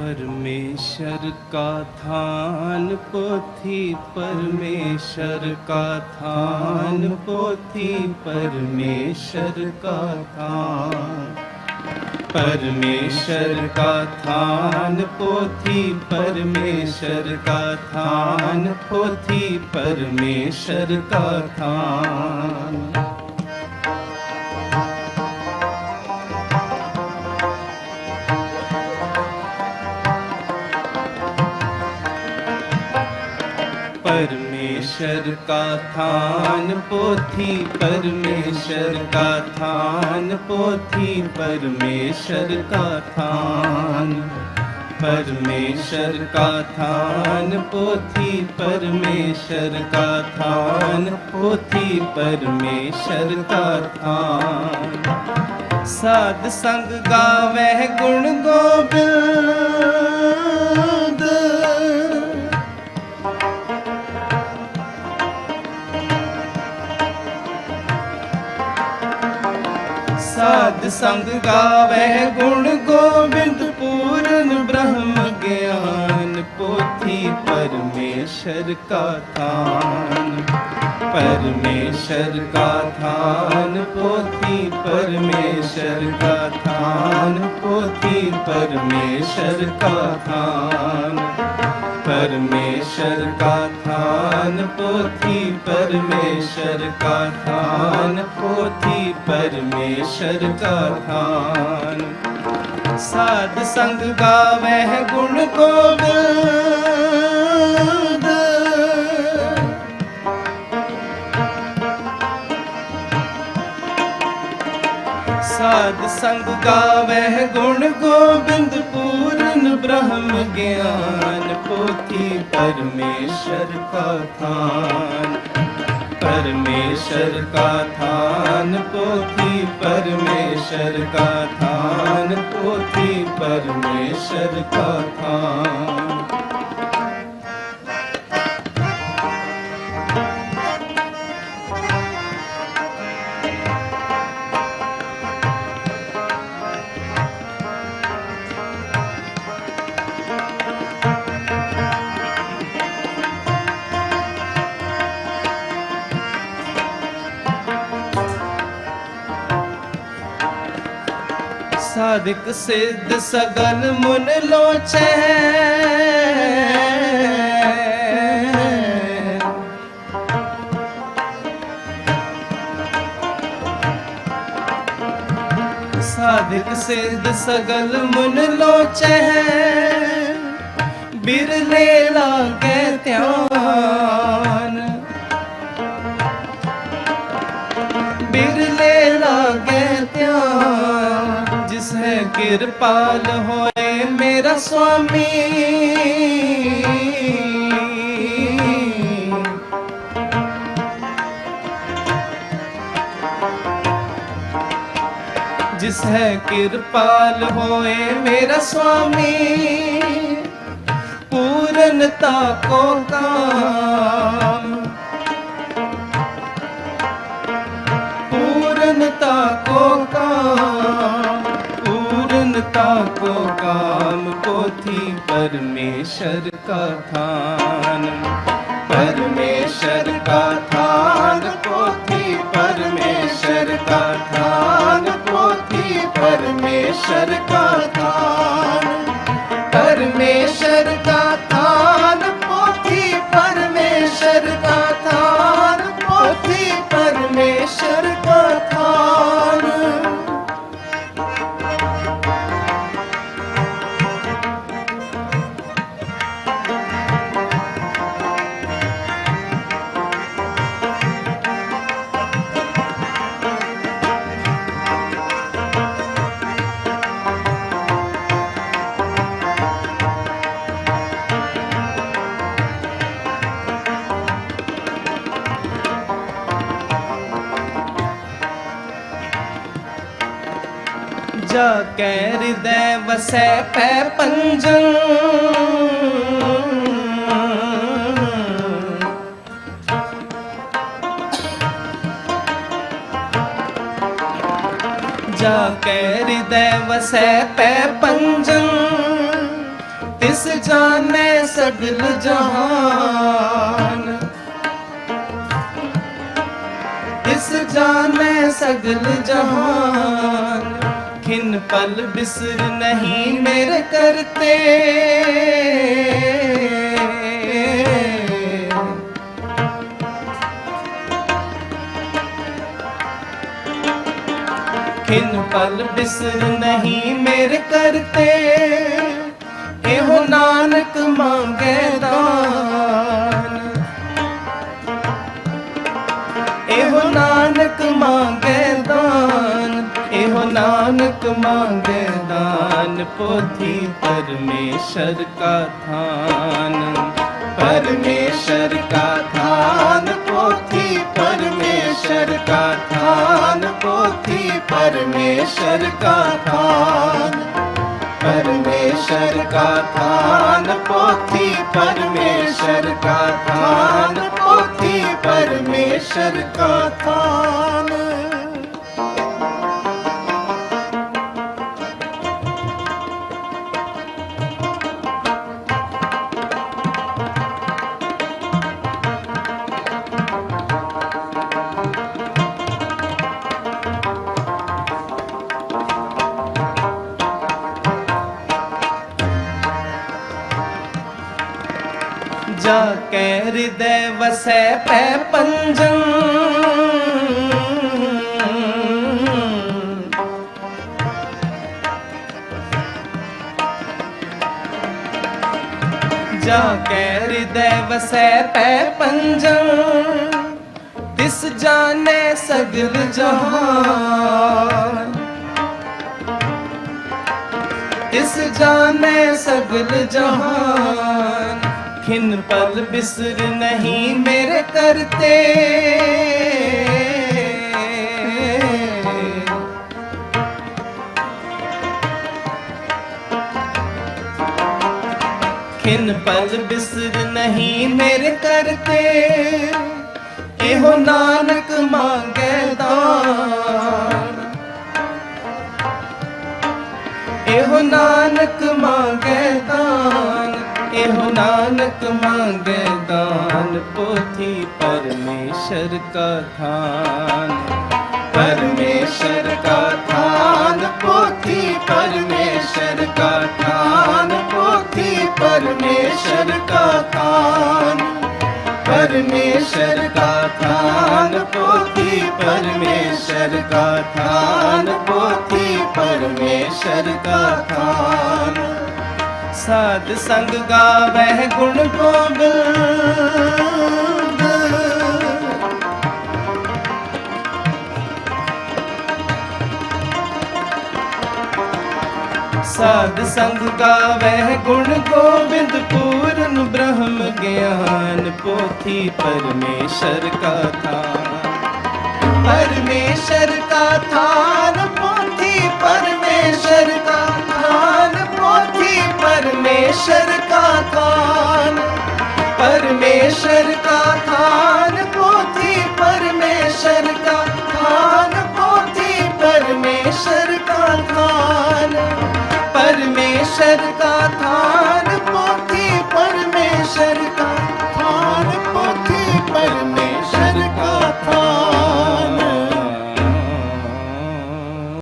परमेश्वर का थान पोथी परमेश्वर का थान पोथी परमेश्वर का थान परमेश्वर का थान पोथी परमेश्वर का थान पोथी परमेश्वर का थान परमेश्वर का थान पोथी परमेश्वर का थान पोथी परमेश्वर का थान परमेश्वर का थान पोथी परमेश्वर का थान पोथी परमेश्वर का थान साध संग गावे गुण गोबिंद ਸਾਧ ਸੰਗ ਗਾਵੇ ਗੁਣ ਗੋਬਿੰਦ ਪੂਰਨ ਬ੍ਰਹਮ ਗਿਆਨ ਪੋਥੀ ਪਰਮੇਸ਼ਰ ਕਾ ਥਾਨ। ਪਰਮੇਸ਼ਰ ਕਾ ਥਾਨ ਪੋਥੀ ਪਰਮੇਸ਼ਰ ਕਾ ਥਾਨ, ਪੋਥੀ ਪਰਮੇਸ਼ਰ ਕਾ ਥਾਨ। परमेश्वर का थान पोथी परमेश्वर का थान पोथी परमेश्वर का थान साध संग गावे गुण गोविंद ਸਾਧ ਸੰਗ ਗਾਵੇ ਗੁਣ ਗੋਬਿੰਦ ਪੂਰਨ ਬ੍ਰਹਮ ਗਿਆਨ, ਪੋਥੀ ਪਰਮੇਸ਼ਰ ਕਾ ਥਾਨ। ਪਰਮੇਸ਼ਰ ਕਾ ਥਾਨ, ਪੋਥੀ ਪਰਮੇਸ਼ਰ ਕਾ ਥਾਨ, ਪੋਥੀ ਪਰਮੇਸ਼ਰ ਕਾ ਥਾਨ। ਸਾਧਕ ਸਿੱਧ ਸਗਲ ਮੁਨ ਲੋਚੈ ਸਾਧਕ ਸਿੱਧ ਸਗਲ ਮੁਨ ਲੋਚੈ ਬਿਰਲੇ ਲਾਗੇ ਧਿਆਨ ਕਿਰਪਾਲ ਹੋਏ ਮੇਰਾ ਸੁਆਮੀ। ਜਿਸ ਹੈ ਕਿਰਪਾਲ ਹੋਏ ਮੇਰਾ ਸੁਆਮੀ ਪੂਰਨਤਾ ਕੋ ਕਾਮ काम पोथी परमेश्वर का थान परमेश्वर का थान पोथी परमेश्वर का थान पोथी परमेश्वर का ਜਾ ਕੈ ਹਿਰਦੈ ਵਸੈ ਪੈ ਪੰਜਨ। ਜਾ ਕੈ ਹਿਰਦੈ ਵਸੈ ਪੈ ਪੰਜਨ। ਤਿਸ ਜਾਣੇ ਸਗਲ ਜਹਾਨ ਤਿਸ ਜਾਣੇ ਸਗਲ ਜਹਾਨ ਖਿਨ ਪਲ ਬਿਸਰ ਨਹੀਂ ਮੇਰੇ ਕਰਤੇ ਖਿਨ ਪਲ ਬਿਸਰ ਨਹੀਂ ਮੇਰੇ ਕਰਤੇ ਇਹੋ ਨਾਨਕ ਮੰਗੇ ਦਾਨ ਨਾਨਕ ਮੰਗੇ ਦਾਨ ਪੋਥੀ ਪਰਮੇਸ਼ਰ ਕਾ ਥਾਨ ਪਰਮੇਸ਼ਰ ਕਾ ਥਾਨ ਪੋਥੀ ਪਰਮੇਸ਼ਰ ਕਾ ਥਾਨ ਪੋਥੀ ਪਰਮੇਸ਼ਰ ਕਾ ਥਾਨ ਪਰਮੇਸ਼ਰ ਕਾ ਥਾਨ ਪੋਥੀ ਪਰਮੇਸ਼ਰ ਕਾ ਥਾਨ ਪੋਥੀ ਪਰਮੇਸ਼ਰ ਕਾ ਥਾਨ ਜਾ ਕੇ ਹਿਰਦੈ ਵਸੈ ਪੈ ਪੰਜੰ। ਜਾ ਕੇ ਹਿਰਦੈ ਵਸੈ ਪੈ ਪੰਜੰ। ਤਿਸ ਜਾਣੇ ਸਗਲ ਜਹਾਨ। ਇਸ ਜਾਣੇ ਸਗਲ ਜਹਾਨ। ਖਿਨ ਪਲ ਬਿਸਰ ਨਹੀਂ ਮੇਰੇ ਕਰਤੇ ਖਿਨ ਪਲ ਬਿਸਰ ਨਹੀਂ ਮੇਰੇ ਕਰਤੇ ਇਹੋ ਨਾਨਕ ਮੰਗੇ ਦਾਨ। ਇਹੋ ਨਾਨਕ ਮੰਗੇ ਦਾਨ। ਇਹੋ ਨਾਨਕ ਮੰਗੇ ਦਾਨ ਪੋਥੀ ਪਰਮੇਸ਼ਰ ਕਾ ਥਾਨ ਪਰਮੇਸ਼ਰ ਕਾ ਥਾਨ ਪੋਥੀ ਪਰਮੇਸ਼ਰ ਕਾ ਥਾਨ ਪੋਥੀ ਪਰਮੇਸ਼ਰ ਕਾ ਥਾਨ ਪਰਮੇਸ਼ਰ ਕਾ ਥਾਨ ਪੋਥੀ ਪਰਮੇਸ਼ਰ ਕਾ ਥਾਨ ਪੋਥੀ ਪਰਮੇਸ਼ਰ ਕਾ ਥਾਨ ਸਾਧ ਸੰਗ ਗਾਵਹਿ ਗੁਣ ਗੋਬਿੰਦ ਸਾਧ ਸੰਗ ਗਾਵਹਿ ਗੁਣ ਗੋਬਿੰਦ ਪੂਰਨ ਬ੍ਰਹਮ ਗਿਆਨ ਪੋਥੀ ਪਰਮੇਸ਼ਰ ਕਾ ਥਾ ਪਰਮੇਸ਼ਰ ਕਾ ਥਾ ਪਰਮੇਸ਼ਰ ਕਾ ਥਾਨ ਪਰਮੇਸ਼ਰ ਕਾ ਥਾਨ